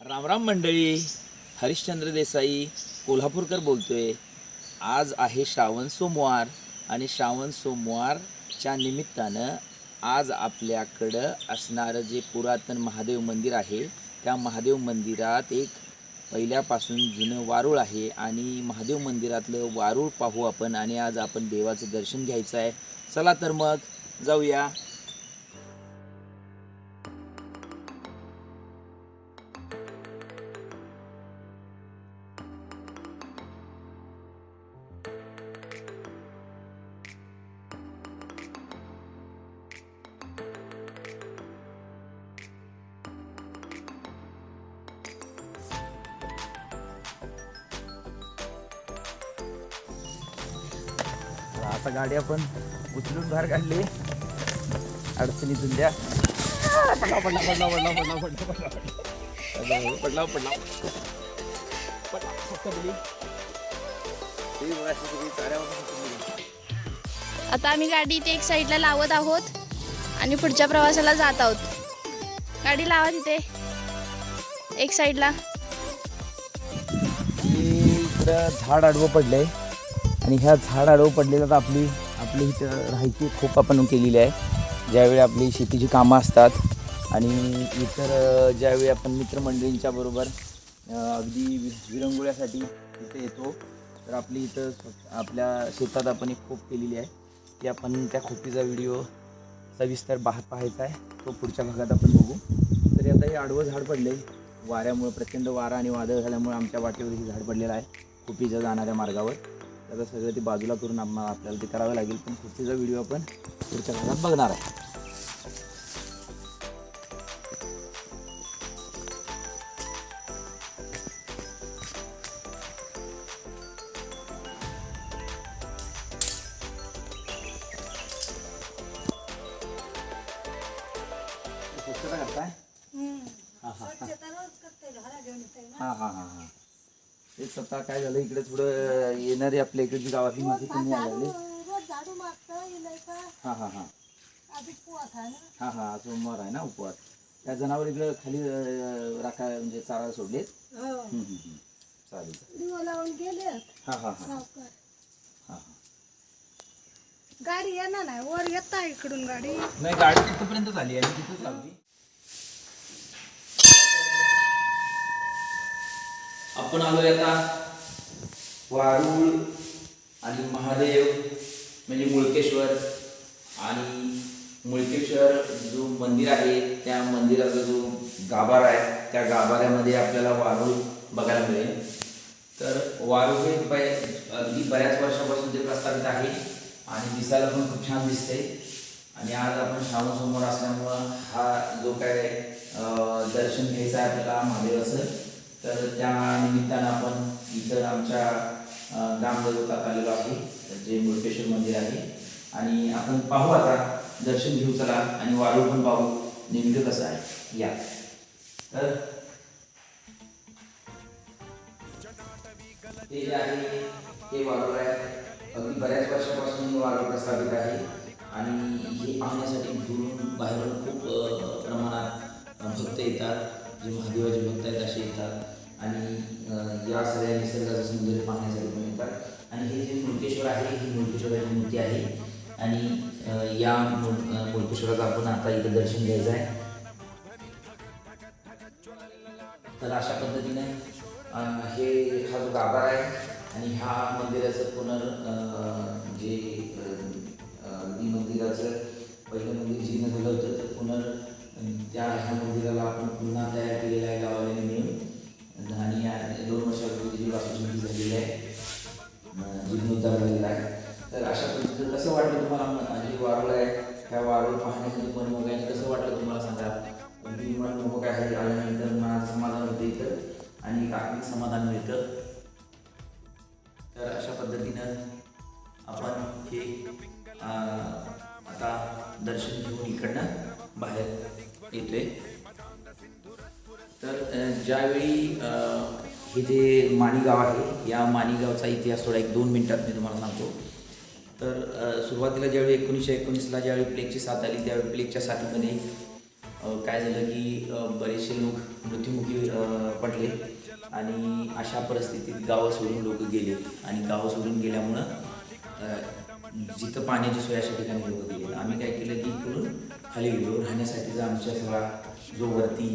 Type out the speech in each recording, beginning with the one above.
रामराम मंडळी हरिश्चंद्र देसाई कोल्हापूरकर बोलतोय. आज आहे श्रावण सोमवार आणि श्रावण सोमवारच्या निमित्तानं आज आपल्याकडं असणारं जे पुरातन महादेव मंदिर आहे त्या महादेव मंदिरात एक पहिल्यापासून जुनं वारूळ आहे आणि महादेव मंदिरातलं वारूळ पाहू आपण आणि आज आपण देवाचं दर्शन घ्यायचं आहे. चला तर मग जाऊया. आता गाडी आपण उचलून बाहेर काढली. अडचणीतून द्या. पडला पडला पडला पडला पडला पडला पडला. पडला फक्त. आता आम्ही गाडी इथे एक साईडला लावत आहोत आणि पुढच्या प्रवासाला जात आहोत. गाडी लावा तिथे. एक साईडला झाड आडवं पडलंय. आणि ह्या झाड आडवं पडलेलं आपली आपली इथं राहायची खूप आपण केलेली आहे. ज्यावेळी आपली शेतीची कामं असतात आणि इतर ज्यावेळी आपण मित्रमंडळींच्या बरोबर अगदी विरंगुळ्यासाठी इथे येतो तर आपली इथं आपल्या शेतात आपण एक खोप केलेली आहे. ती आपण त्या खोपीचा व्हिडिओ सविस्तर बाहेर पाहायचा आहे. तो पुढच्या भागात आपण बघू. तरी आता हे आडवं झाड पडले वाऱ्यामुळे प्रचंड वारा आणि वादळ झाल्यामुळे आमच्या वाटेवर हे झाड पडलेलं आहे. खोपीच्या जाणाऱ्या मार्गावर. त्याचं सगळं ते बाजूला करून आम्हाला आपल्याला ते करावं लागेल पण खोपीचा व्हिडिओ आपण पुढच्या भागात बघणार आहे. स्वच्छता करताय? हां हां हां हां हां हां. तेच आता काय झालं इकडे थोडं येणारे आपल्या इकडची गावातली कमी यायला लागली. हां हां हां हां. हां सोमवार आहे ना उपवास. त्या जनावर इकडे खाली अं, राखा म्हणजे चारा सोडलेत. हम्म, हम्म, हम्म. चालेल. लावून गेले हां हां हां. हां हां. गाडी येणार नाही वर येता इकडून गाडी. नाही गाडी तिथपर्यंत झाली आणि तिथंच लावली. आपण आलोय आता वारुळ आणि महादेव म्हणजे मुळकेश्वर आणि मुळकेश्वर जो मंदिर आहे त्या मंदिराचा जो गाभारा आहे त्या गाभाऱ्यामध्ये आपल्याला वारुळ बघायला मिळेल. तर वारुळ हे बै अगदी बऱ्याच वर्षापासून ते प्रस्थापित आहे आणि दिसायला पण खूप छान दिसते. आणि आज आपण श्रावण समोर असल्यामुळं हा जो काय दर्शन घ्यायचा आहे आपल्याला महादेवाचं तर त्या निमित्तानं आपण इथं आमच्या ग्रामदेवतात आलेलो आहे तर जे मुळकेश्वर मंदिर आहे. आणि आपण पाहू आता दर्शन घेऊ चला आणि वारूळ पण पाहू नेमकं कसं आहे. या. तर ते जे आहे हे वारूळ आहे. अगदी बऱ्याच वर्षापासून हे प्रस्थापित आहे. आणि हे पाहण्यासाठी दुरून बाहेरून खूप प्रमाणात भक्त येतात. जे महादेवाचे भक्त आहेत असे येतात. आणि या सगळ्या निसर्गाचं सौंदर्य पाहण्यासाठी पण येतात आणि हे जे मुळकेश्वर आहे ही मुळकेश्वराची मूर्ती आहे. आणि या मूळ- मुळकेश्वराचं आपण आता इथं दर्शन घ्यायचं आहे. तर अशा पद्धतीने हे हा जो गाभारा आहे आणि ह्या मंदिराचं पुनर् जे मंदिराचं पहिलं मंदिर जीर्ण झालं होतं तर पुनर त्या ह्या मंदिराला आपण पुन्हा तयार केलेलं आहे गावाने मिळून आणि या दोन वर्षापूर्वी जी वास्तुशांती झालेली आहे अं, जीर्णोद्धार झालेला आहे तर अशा पद्धतीनं कसं वाटलं तुम्हाला म- जे वारुळ आहे ह्या म्हणजे वारुळ पाहण्यासाठी मनमोहक आहे कसं वाटलं तुम्हाला सांगा? अगदी मनमोहक आहे? आल्यानंतर मनात समाधान होते इथं आणि आर्थिक आत्मिक समाधान मिळतं. तर अशा पद्धतीनं आपण हे आता दर्शन घेऊन इकडनं बाहेर येतोय. तर ज्यावेळी अं, हे जे माणीगाव आहे या माणीगावचा इतिहास थोडा एक दोन मिनिटात मी तुम्हाला सांगतो. तर सुरुवातीला ज्यावेळी एकोणीसशे एकोणीसला ज्यावेळी प्लेगची साथ आली त्यावेळी प्लेगच्या साथीमध्ये काय झालं की बरेचसे लोक मृत्युमुखी पडले आणि अशा परिस्थितीत गावं सोडून लोक गेले आणि गावं सोडून गेल्यामुळं जिथं पाण्याची सोय अशा ठिकाणी लोक गेले. आम्ही काय केलं की इकडून खाली गेलो. राहण्यासाठीचा आमच्या सगळा जो वरती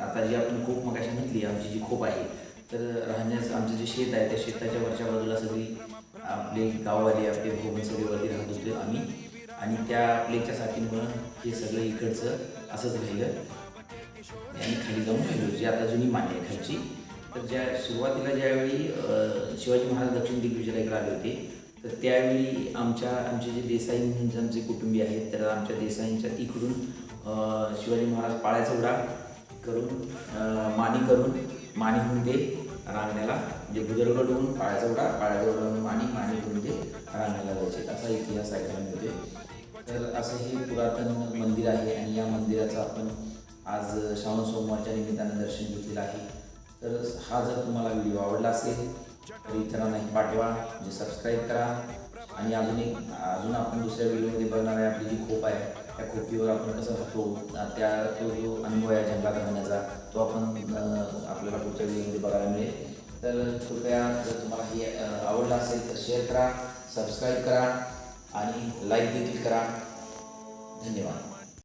आता जी आपण खोप मगाशी म्हटली आमची जी खूप आहे तर राहण्याचं आमचं जे शेत आहे त्या शेताच्या वरच्या बाजूला सगळी आपले गाववाले आपले भोवन राहत होते आम्ही. आणि त्या प्लेगच्या साथीमुळं हे सगळं इकडचं असंच राहिलं. आणि खाली जाऊन राहिलो जी आता जुनी मान्य आहे खालची. तर ज्या सुरुवातीला ज्यावेळी शिवाजी महाराज दक्षिण दिग्विजयाकडे आले होते तर त्यावेळी आमच्या आमचे जे देसाई म्हणजे आमचे कुटुंबीय आहेत तर आमच्या देसाईंच्या इकडून शिवाजी महाराज पाळ्याचा उडा करून माणी करून मानी होऊन ते रांगण्याला म्हणजे बुदरगडहून पाळ्याचा उडा पाळ्याचा उडावरून माणी या आपण. आज श्रावण सोमवारच्या निमित्तानं दर्शन घेतलेलं आहे. तर हा जर तुम्हाला व्हिडिओ आवडला असेल तर इतरांनाही पाठवा म्हणजे सबस्क्राईब करा. आणि अजून एक अजून आपण दुसऱ्या व्हिडिओमध्ये बघणार आहे आपली जी खोप आहे त्या खोपीवर आपण कसं राहतो त्या तो जो अनुभव आहे जंगलात राहण्याचा तो आपण आपल्याला पुढच्या व्हिडिओमध्ये बघायला मिळेल. तर कृपया जर तुम्हाला हे आवडलं असेल तर शेअर करा सबस्क्राईब करा आणि लाईक देखील करा. धन्यवाद.